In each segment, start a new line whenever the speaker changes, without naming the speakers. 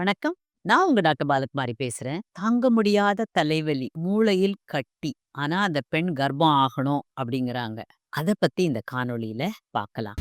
வணக்கம். நான் உங்க டாக்டர் பாலகுமாரி பேசுறேன். தாங்க முடியாத தலைவலி, மூளையில் கட்டி. ஆனா அந்த பெண் கர்ப்பம் ஆகணும் அப்படிங்கிறாங்க. அத பத்தி இந்த காணொளியில பார்க்கலாம்.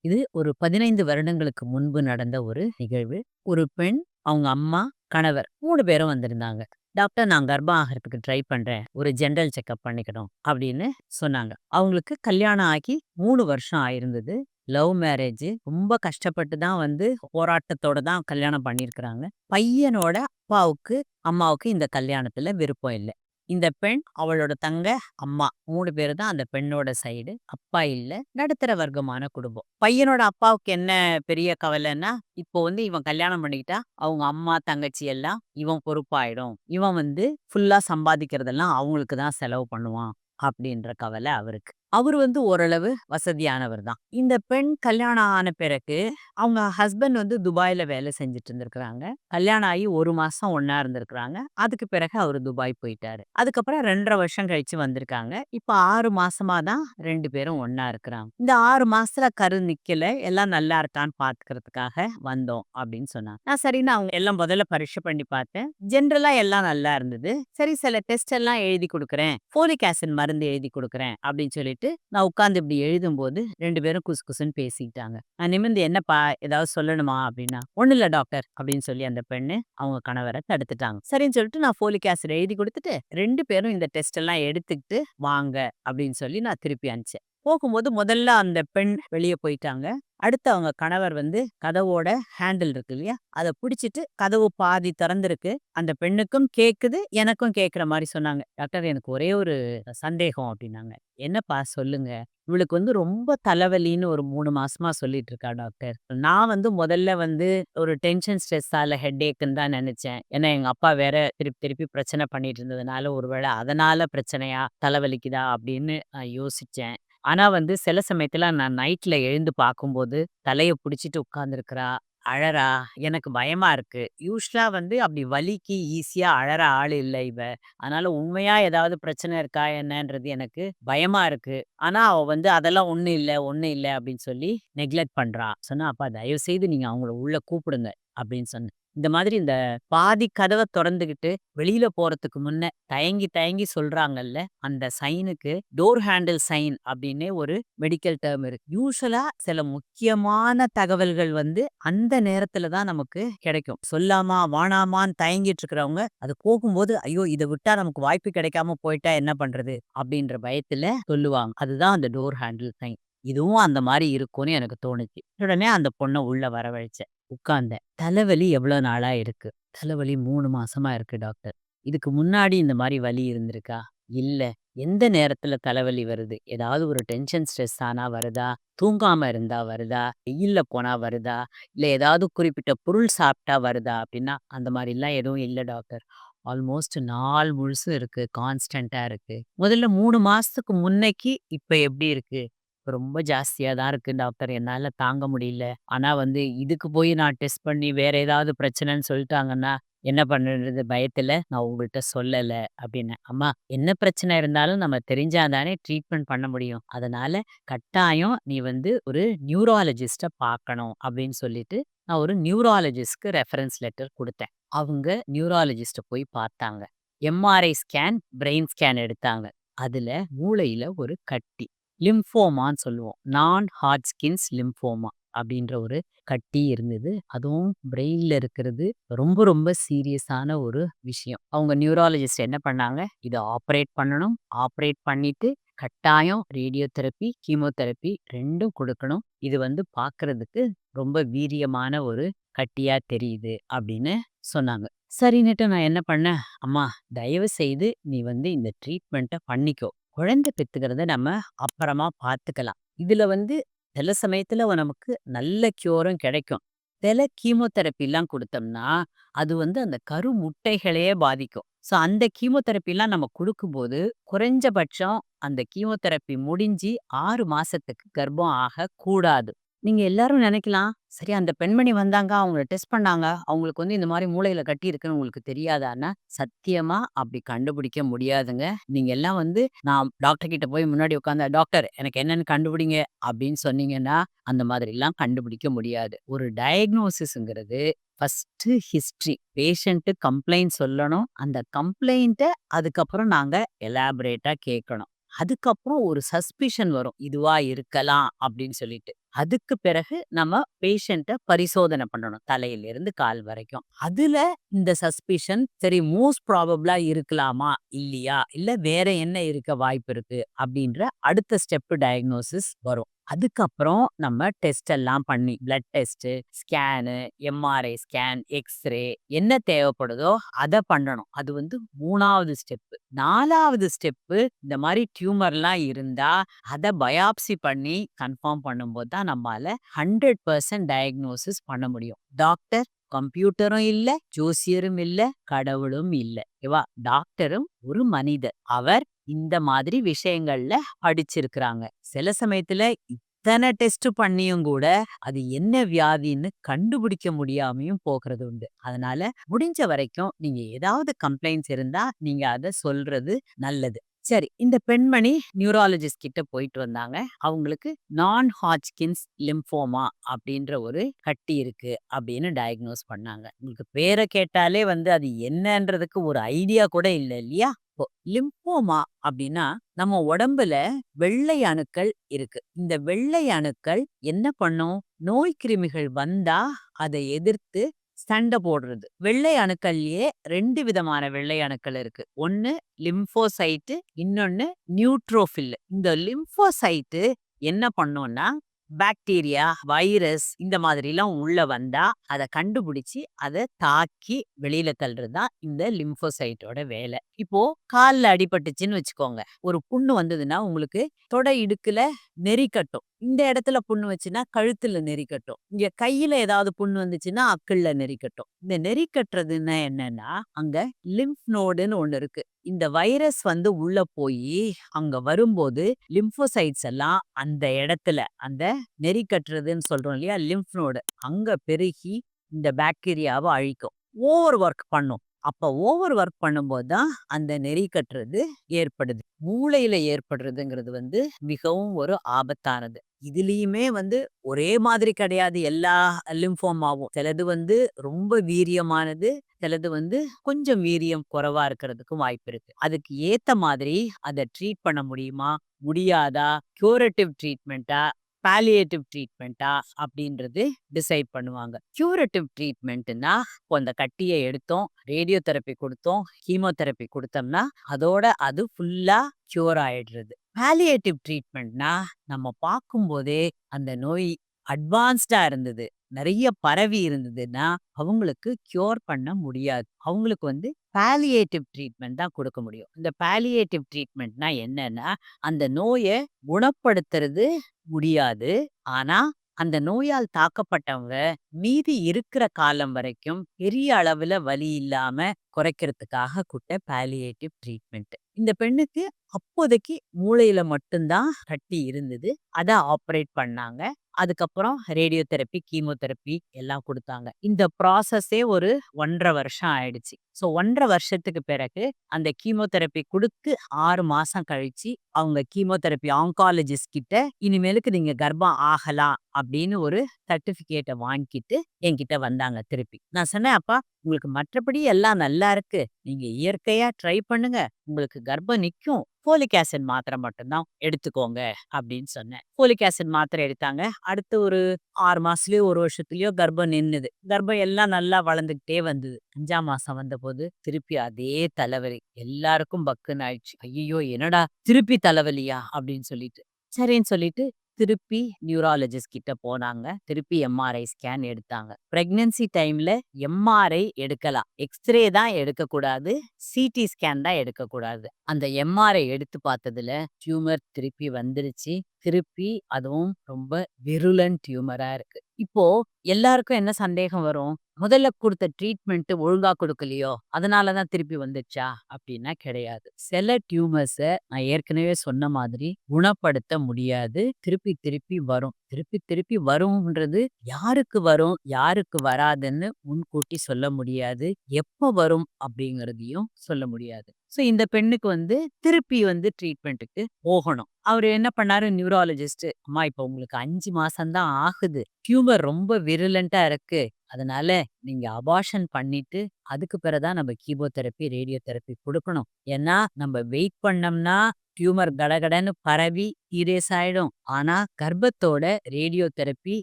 இது ஒரு 15 வருடங்களுக்கு முன்பு நடந்த ஒரு நிகழ்வு. ஒரு பெண், அவங்க அம்மா, கணவர் மூணு பேரும் வந்திருந்தாங்க. டாக்டர் நான் கர்ப்பம் ஆகறதுக்கு ட்ரை பண்றேன். ஒரு ஜென்ரல் செக்கப் பண்ணிக்கணும் அப்படின்னு சொன்னாங்க. அவங்களுக்கு கல்யாணம் ஆகி மூணு வருஷம் ஆயிருந்தது. Love marriage. ரொம்ப கஷ்டப்பட்டு தான் வந்து போராட்டத்தோட தான் கல்யாணம் பண்ணியிருக்கிறாங்க. பையனோட அப்பாவுக்கு, அம்மாவுக்கு இந்த கல்யாணத்துல விருப்பம் இல்ல. இந்த பெண், அவளோட தங்க, அம்மா மூணு பேரு தான் அந்த பெண்ணோட சைடு. அப்பா இல்ல. நடுத்தர வர்க்கமான குடும்பம். பையனோட அப்பாவுக்கு என்ன பெரிய கவலைன்னா, இப்போ வந்து இவன் கல்யாணம் பண்ணிக்கிட்டா, அவங்க அம்மா, தங்கச்சி எல்லாம் இவன் பொறுப்பாயிடும். இவன் வந்து ஃபுல்லா சம்பாதிக்கிறதெல்லாம் அவங்களுக்கு தான் செலவு பண்ணுவான். அப்படின்ற கவலை அவருக்கு. அவர் வந்து ஓரளவு வசதியானவர் தான். இந்த பெண் கல்யாணம் ஆன பிறகு, அவங்க ஹஸ்பண்ட் வந்து துபாயில் வேலை செஞ்சுட்டு இருந்திருக்கிறாங்க. கல்யாணம் ஆகி ஒரு மாசம் ஒன்னா இருந்திருக்கிறாங்க. அதுக்கு பிறகு அவர் துபாய் போயிட்டாரு. அதுக்கப்புறம் 2 1/2 வருஷம் கழிச்சு வந்திருக்காங்க. இப்ப ஆறு மாசமா தான் ரெண்டு பேரும் ஒன்னா இருக்கிறாங்க. இந்த ஆறு மாசத்துல கரு நிக்கல. எல்லாம் நல்லா இருக்கான்னு பாத்துக்கிறதுக்காக வந்தோம் அப்படின்னு சொன்னாங்க. நான் சரின்னு அவங்க எல்லாம் முதல்ல பரீட்சை பண்ணி பார்த்தேன். ஜென்ரலா எல்லாம் நல்லா இருந்தது. சரி சில டெஸ்ட் எல்லாம் எழுதி கொடுக்குறேன் ஃபோலிக் ஆசிட் மருந்து எழுதி கொடுக்குறேன் அப்படின்னு சொல்லிட்டு, நான் உட்கார்ந்து இப்படி எழுதும்போது ரெண்டு பேரும் குசு குசுன்னு பேசிக்கிட்டாங்க. நான் நிமிர்ந்து என்னப்பா ஏதாவது சொல்லணுமா அப்படின்னா, ஒண்ணும் இல்ல டாக்டர் அப்படின்னு சொல்லி அந்த பெண்ணு அவங்க கணவரை தடுத்துட்டாங்க. சரின்னு சொல்லிட்டு நான் ஃபோலிக் ஆசிட் எழுதி கொடுத்துட்டு ரெண்டு பேரும் இந்த டெஸ்ட் எல்லாம் எடுத்துக்கிட்டு வாங்க அப்படின்னு சொல்லி நான் திருப்பி அனுப்பிச்சேன். போகும்போது முதல்ல அந்த பெண் வெளியே போயிட்டாங்க. அடுத்து அவங்க கணவர் வந்து கதவோட ஹேண்டில் இருக்கு இல்லையா? அதை பிடிச்சிட்டு கதவு பாதி திறந்திருக்கு. அந்த பெண்ணுக்கும் கேட்குது எனக்கும் கேட்குற மாதிரி சொன்னாங்க. டாக்டர் எனக்கு ஒரே ஒரு சந்தேகம் அப்படின்னாங்க. என்னப்பா சொல்லுங்க. இவளுக்கு வந்து ரொம்ப தலைவலின்னு ஒரு மூணு மாசமா சொல்லிட்டு இருக்கா டாக்டர். நான் வந்து முதல்ல வந்து ஒரு டென்ஷன் ஸ்ட்ரெஸ்ஸால ஹெட்ஏக்குன்னு தான் நினைச்சேன் ஏன்னா எங்க அப்பா வேற திருப்பி திருப்பி பிரச்சனை பண்ணிட்டு இருந்ததுனால, ஒருவேளை அதனால பிரச்சனையா, தலைவலிக்குதா அப்படின்னு நான் யோசிச்சேன். ஆனா வந்து சில சமயத்துல நான் நைட்ல எழுந்து பார்க்கும்போது, தலையை பிடிச்சிட்டு உட்கார்ந்திருக்கிறா, அழறா. எனக்கு பயமா இருக்கு. யூசுவலா வந்து அப்படி வலிக்கு ஈஸியா அழற ஆள் இல்லை இவ. அதனால உண்மையா ஏதாவது பிரச்சனை இருக்கா என்னன்றது எனக்கு பயமா இருக்கு. ஆனா அவ வந்து அதெல்லாம் ஒன்றும் இல்லை ஒண்ணும் இல்லை அப்படின்னு சொல்லி நெக்லெக்ட் பண்றா. சொன்னா, அப்பா தயவு செய்து நீங்க அவங்கள உள்ள கூப்பிடுங்க அப்படின்னு சொன்னேன். இந்த மாதிரி இந்த பாதி கதவை திறந்துக்கிட்டு வெளியில போறதுக்கு முன்ன தயங்கி தயங்கி சொல்றாங்கல்ல, அந்த சைனுக்கு டோர் ஹேண்டில் சைன் அப்படின்னே ஒரு மெடிக்கல் டேர்ம் இருக்கு. யூஸ்வலா சில முக்கியமான தகவல்கள் வந்து அந்த நேரத்துல தான் நமக்கு கிடைக்கும். சொல்லாமா, வானாமான்னு தயங்கிட்டு இருக்கிறவங்க, அது போகும்போது ஐயோ! இதை விட்டா நமக்கு வாய்ப்பு கிடைக்காம போயிட்டா என்ன பண்றது? அப்படின்ற பயத்துல சொல்லுவாங்க. அதுதான் அந்த டோர் ஹேண்டில் சைன். இதுவும் அந்த மாதிரி இருக்கும்னு எனக்கு தோணுச்சு. உடனே அந்த பொண்ணை உள்ள வரவழைச்சேன். உட்கார்ந்தேன். தலைவலி எவ்வளோ நாளா இருக்கு? தலைவலி மூணு மாசமா இருக்கு டாக்டர். இதுக்கு முன்னாடி இந்த மாதிரி வலி இருந்திருக்கா? இல்லை எந்த நேரத்துல தலைவலி வருது? ஏதாவது ஒரு டென்ஷன் ஸ்ட்ரெஸ் ஆனா வருதா? தூங்காம இருந்தா வருதா? வெயில்ல போனா வருதா? இல்லை ஏதாவது குறிப்பிட்ட பொருள் சாப்பிட்டா வருதா? அப்படின்னா, அந்த மாதிரிலாம் எதுவும் இல்லை டாக்டர். ஆல்மோஸ்ட் நாள் முழுசும் இருக்கு. கான்ஸ்டன்ட்டா இருக்கு. முதல்ல மூணு மாசத்துக்கு முன்னைக்கு இப்ப எப்படி இருக்கு? ரொம்ப ஜாஸ்தியா தான் இருக்கு டாக்டர். என்னால தாங்க முடியல. ஆனா வந்து இதுக்கு போய் நான் டெஸ்ட் பண்ணி வேற ஏதாவது பிரச்சனைன்னு சொல்லிட்டாங்கன்னா, என்ன பண்ணுறது பயத்துல நான் உங்கள்ட்ட சொல்லல அப்படின்னு அம்மா என்ன பிரச்சனை இருந்தாலும் நம்ம தெரிஞ்சா தானே ட்ரீட்மெண்ட் பண்ண முடியும். அதனால கட்டாயம் நீ வந்து ஒரு நியூராலஜிஸ்ட்ட பார்க்கணும் அப்படின்னு சொல்லிட்டு, நான் ஒரு நியூராலஜிஸ்ட்க்கு ரெஃபரன்ஸ் லெட்டர் குடுத்தேன். அவங்க நியூராலஜிஸ்ட்ட போய் பார்த்தாங்க. எம்ஆர்ஐ ஸ்கேன், பிரெயின் ஸ்கேன் எடுத்தாங்க. அதுல மூளையில ஒரு கட்டி. லிம்ஃபோமான்னு சொல்லுவோம். நான் ஹாட்ஸ்கின்ஸ் லிம்ஃபோமா அப்படின்ற ஒரு கட்டி இருந்தது. அதுவும் பிரெயினில் இருக்கிறது ரொம்ப ரொம்ப சீரியஸான ஒரு விஷயம். அவங்க நியூராலஜிஸ்ட் என்ன பண்ணாங்க, இதை ஆப்ரேட் பண்ணணும். ஆப்ரேட் பண்ணிட்டு கட்டாயம் ரேடியோதெரபி, கீமோதெரபி ரெண்டும் கொடுக்கணும் இது வந்து பார்க்கறதுக்கு ரொம்ப வீரியமான ஒரு கட்டியா தெரியுது அப்படின்னு சொன்னாங்க. சரின்னுட்டு நான் என்ன பண்ணேன், அம்மா தயவு செய்து நீ வந்து இந்த ட்ரீட்மெண்ட்டை பண்ணிக்கோ. குழந்தை பெற்றுக்கிறத நம்ம அப்புறமா பார்த்துக்கலாம். இதுல வந்து சில சமயத்துல நமக்கு நல்ல க்யூரும் கிடைக்கும். சில கீமோதெரப்பிலாம் கொடுத்தோம்னா அது வந்து அந்த கரு முட்டைகளையே பாதிக்கும். ஸோ அந்த கீமோதெரபிலாம் நம்ம குடுக்கும்போது, குறைஞ்சபட்சம் அந்த கீமோதெரபி முடிஞ்சு ஆறு மாசத்துக்கு கர்ப்பம் ஆகக்கூடாது. நீங்க எல்லாரும் நினைக்கலாம், சரி அந்த பெண்மணி வந்தாங்க, அவங்கள டெஸ்ட் பண்ணாங்க. அவங்களுக்கு வந்து இந்த மாரி மூளையில கட்டி இருக்குன்னு உங்களுக்கு தெரியாதான்னா, சத்தியமா அப்படி கண்டுபிடிக்க முடியாதுங்க. நீங்க எல்லாம் வந்து நான் டாக்டர் கிட்ட போய் முன்னாடி உட்காந்த "டாக்டர் எனக்கு என்னன்னு கண்டுபிடிங்க" அப்படின்னு சொன்னீங்கன்னா, அந்த மாதிரிலாம் கண்டுபிடிக்க முடியாது. ஒரு டயக்னோசிஸ்ங்கிறது ஃபர்ஸ்ட்டு ஹிஸ்ட்ரி. பேஷண்ட்டு கம்ப்ளைண்ட் சொல்லணும். அந்த கம்ப்ளைண்ட்ட அதுக்கப்புறம் நாங்க எலாபரேட்டா கேட்கணும். அதுக்கப்புறம் ஒரு சஸ்பிஷன் வரும். இதுவா இருக்கலாம் அப்படின்னு சொல்லிட்டு. அதுக்கு பிறகு நம்ம பேஷண்ட்டை பரிசோதனை பண்ணணும். தலையிலிருந்து கால் வரைக்கும். அதுல இந்த சஸ்பிஷன் சரி மோஸ்ட் ப்ராபபிளா இருக்கலாமா? இல்லையா? இல்ல வேற என்ன இருக்க வாய்ப்பு இருக்கு? அப்படின்ற அடுத்த ஸ்டெப் டயக்னோசிஸ் வரும். அதுக்கப்புறம் நம்ம டெஸ்ட் எல்லாம் பண்ணி blood test scan, MRI scan, X-ray என்ன தேவைப்படுதோ அதை பண்ணணும். அது வந்து மூணாவது ஸ்டெப்பு நாலாவது ஸ்டெப்பு இந்த மாதிரி டியூமர்லாம் இருந்தா அதை பயாப்சி பண்ணி கன்ஃபார்ம் பண்ணும்போது தான் நம்மால 100% டயக்னோசிஸ் பண்ண முடியும். டாக்டர் கம்ப்யூட்டரும் இல்ல, ஜோசியரும் இல்ல, கடவுளும் இல்ல. ஓகேவா? டாக்டரும் ஒரு மனிதர். அவர் இந்த மாதிரி விஷயங்கள்ல படிச்சிருக்கிறாங்க. சில சமயத்துல இத்தனை டெஸ்ட் பண்ணியும் கூட அது என்ன வியாதின்னு கண்டுபிடிக்க முடியாமையும் போகிறது உண்டு. அதனால முடிஞ்ச வரைக்கும் நீங்க ஏதாவது கம்ப்ளைண்ட்ஸ் இருந்தா நீங்க அத சொல்றது நல்லது. சரி இந்த பெண்மணி நியூராலஜிஸ்ட் கிட்ட போயிட்டு வந்தாங்க. அவங்களுக்கு நான் ஹாட்ச்கின்ஸ் லிம்போமா அப்படின்ற ஒரு கட்டி இருக்கு அப்படின்னு டயக்னோஸ் பண்ணாங்க. உங்களுக்கு பேரை கேட்டாலே வந்து அது என்னன்றதுக்கு ஒரு ஐடியா கூட இல்லை இல்லையா? இப்போ லிம்போமா அப்படின்னா நம்ம உடம்புல வெள்ளை அணுக்கள் இருக்கு. இந்த வெள்ளை அணுக்கள் என்ன பண்ணும்? நோய் கிருமிகள் வந்தா அதை எதிர்த்து சண்டை போடுறது. வெள்ளை அணுக்கள்லயே ரெண்டு விதமான வெள்ளை அணுக்கள் இருக்கு. ஒன்னு லிம்போசைட்டு, இன்னொன்னு நியூட்ரோஃபில். இந்த லிம்போசைட்டு என்ன பண்ணும்னா, பாக்டீரியா, வைரஸ் இந்த மாதிரிலாம் உள்ள வந்தா அத கண்டுபிடிச்சு அத தாக்கி வெளியில தள்ளுறது தான் இந்த லிம்போசைட்டோட வேலை. இப்போ கால்ல அடிபட்டுச்சுன்னு வச்சுக்கோங்க. ஒரு புண்ணு வந்ததுன்னா உங்களுக்கு தொடை இடுக்குல நெறி கட்டும். இந்த இடத்துல புண்ணு வச்சுன்னா கழுத்துல நெறிக்கட்டும் இங்க கையில ஏதாவது புண்ணு வந்துச்சுன்னா அக்குள்ள நெறிக்கட்டும் இந்த நெறிக்கட்டுறதுன்னா என்னன்னா, அங்க லிம்ஃப் நோடுன்னு ஒண்ணு இருக்கு. இந்த வைரஸ் வந்து உள்ள போயி அங்க வரும்போது லிம்போசைட்ஸ் எல்லாம் அந்த இடத்துல அந்த நெறி கட்டுறதுன்னு சொல்றோம் இல்லையா? லிம்ஃப் நோடு அங்க பெருகி இந்த பாக்டீரியாவை அழிக்கும். ஓவர் ஒர்க் பண்ணும். அப்போ ஓவர் ஒர்க் பண்ணும்போது தான் அந்த நெறி கட்டுறது ஏற்படுது. மூளையில ஏற்படுறதுங்கிறது வந்து மிகவும் ஒரு ஆபத்தானது. இதுலேயுமே வந்து ஒரே மாதிரி கிடையாது எல்லா லிம்ஃபோமாவும் சிலது வந்து ரொம்ப வீரியமானது. சிலது வந்து கொஞ்சம் வீரியம் குறைவா இருக்கிறதுக்கும் வாய்ப்பு இருக்கு. அதுக்கு ஏத்த மாதிரி அதை ட்ரீட் பண்ண முடியுமா? முடியாதா? கியூரேட்டிவ் ட்ரீட்மெண்ட்டா? பாலியேட்டிவ் ட்ரீட்மெண்ட்டா? அப்படின்றது டிசைட் பண்ணுவாங்க. கியூரேட்டிவ் ட்ரீட்மெண்ட்னா அந்த கட்டியை எடுத்தோம், ரேடியோ தெரப்பி கொடுத்தோம் கீமோதெரப்பி கொடுத்தோம்னா அதோட அது ஃபுல்லா கியூர் ஆயிடுறது. பாலியேட்டிவ் ட்ரீட்மெண்ட்னா நம்ம பார்க்கும்போதே அந்த நோய் அட்வான்ஸ்டா இருந்தது. நிறைய பரவி இருந்ததுன்னா அவங்களுக்கு கியூர் பண்ண முடியாது. அவங்களுக்கு வந்து பாலியேட்டிவ் ட்ரீட்மெண்ட் தான் கொடுக்க முடியும். இந்த பாலியேட்டிவ் ட்ரீட்மெண்ட்னா என்னன்னா, அந்த நோயை குணப்படுத்துறது முடியாது. ஆனா அந்த நோயால் தாக்கப்பட்டவங்க மீதி இருக்கிற காலம் வரைக்கும் பெரிய அளவுல வலி இல்லாம குறைக்கிறதுக்காக கூட்ட பாலியேட்டிவ் ட்ரீட்மெண்ட். இந்த பெண்ணுக்கு அப்போதைக்கு மூளையில மட்டும்தான் கட்டி இருந்தது. அதை ஆப்ரேட் பண்ணாங்க. அதுக்கப்புறம் ரேடியோ தெரப்பி, கீமோதெரப்பி எல்லாம் கொடுத்தாங்க இந்த ப்ராசஸே ஒரு 1 1/2 வருஷம் ஆயிடுச்சு. ஸோ 1 1/2 வருஷத்துக்கு பிறகு அந்த கீமோதெரப்பி கொடுத்து ஆறு மாசம் கழிச்சு அவங்க கீமோதெரப்பி ஆங்காலஜிஸ்ட் கிட்ட இனிமேலுக்கு நீங்க கர்ப்பம் ஆகலாம் அப்படின்னு ஒரு சர்டிபிகேட்டை வாங்கிட்டு என்கிட்ட வந்தாங்க திருப்பி. நான் சொன்னேன், "அப்பா உங்களுக்கு மற்றபடி எல்லாம் நல்லா இருக்கு. நீங்க இயற்கையா ட்ரை பண்ணுங்க. உங்களுக்கு கர்ப்பம் நிக்கும். ஃபோலிக் ஆசிட் மாத்திரை மட்டும் தான் எடுத்துக்கோங்க" அப்படின்னு சொன்னேன். ஃபோலிக் ஆசிட் மாத்திரை எடுத்தாங்க. அடுத்து ஒரு ஆறு மாசத்துலயோ, ஒரு வருஷத்துலயோ கர்ப்பம் நின்னுது. கர்ப்பம் எல்லாம் நல்லா வளர்ந்துகிட்டே வந்தது. அஞ்சாம் மாசம் வந்தபோது திருப்பி அதே தலைவலி. எல்லாருக்கும் பக்குன்னு ஆயிடுச்சு. ஐயோ என்னடா திருப்பி தலைவலியா?" அப்படின்னு சொல்லிட்டு. சரின்னு சொல்லிட்டு திருப்பி நியூராலஜிஸ்ட் கிட்ட போனாங்க. திருப்பி எம்ஆர்ஐ ஸ்கேன் எடுத்தாங்க. பிரெக்னன்சி டைம்ல எம்ஆர்ஐ எடுக்கலாம். எக்ஸ்ரே தான் எடுக்கக்கூடாது. சிடி ஸ்கேன் தான் எடுக்கக்கூடாது. அந்த எம்ஆர்ஐ எடுத்து பார்த்ததுல டியூமர் திருப்பி வந்துருச்சு. திருப்பி அதுவும் ரொம்ப விருலன் டியூமரா இருக்கு. இப்போ எல்லாருக்கும் என்ன சந்தேகம் வரும்? முதல்ல கொடுத்த ட்ரீட்மெண்ட் ஒழுங்கா கொடுக்கலையோ அதனால தான் திருப்பி வந்துச்சா? அப்படின்னா கிடையாது. சில டியூமர்ஸ நான் ஏற்கனவே சொன்ன மாதிரி குணப்படுத்த முடியாது. திருப்பி திருப்பி வரும். திருப்பி திருப்பி வரும்ன்றது யாருக்கு வரும்? யாருக்கு வராதுன்னு முன்கூட்டி சொல்ல முடியாது. எப்ப வரும்? அப்படிங்கிறதையும் சொல்ல முடியாது. ஸோ இந்த பெண்ணுக்கு வந்து திருப்பி வந்து ட்ரீட்மெண்ட்டுக்கு போகணும். அவரு என்ன பண்ணாரு நியூராலஜிஸ்ட், "அம்மா இப்ப உங்களுக்கு அஞ்சு மாசம் தான் ஆகுது. டியூமர் ரொம்ப விருலண்டா இருக்கு. அதனால நீங்க அபாஷன் பண்ணிட்டு, அதுக்கு பிறதான் நம்ம கீமோதெரபி, ரேடியோ தெரப்பி கொடுக்கணும் ஏன்னா நம்ம வெயிட் பண்ணோம்னா, டியூமர் கடகடன்னு பரவி சீரியஸ் ஆயிடும். ஆனா கர்ப்பத்தோட ரேடியோ தெரபி,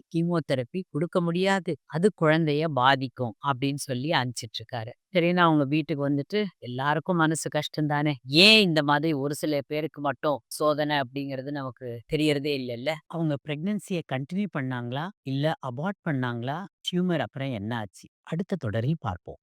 கீமோதெரபி கொடுக்க முடியாது. அது குழந்தைய பாதிக்கும்." அப்படின்னு சொல்லி அனுப்பிச்சிட்டுருக்காரு. சரினா அவங்க வீட்டுக்கு வந்துட்டு, எல்லாருக்கும் மனசு கஷ்டம் தானே! ஏன் இந்த மாதிரி ஒரு சில பேருக்கு மட்டும் சோதனை அப்படிங்கிறது நமக்கு தெரியறதே இல்லல்ல. அவங்க பிரெக்னன்சியை கண்டினியூ பண்ணாங்களா? இல்ல அபார்ட் பண்ணாங்களா? ஹியூமர் அப்புறம் என்ன ஆச்சு? அடுத்த தொடரில் பார்ப்போம்.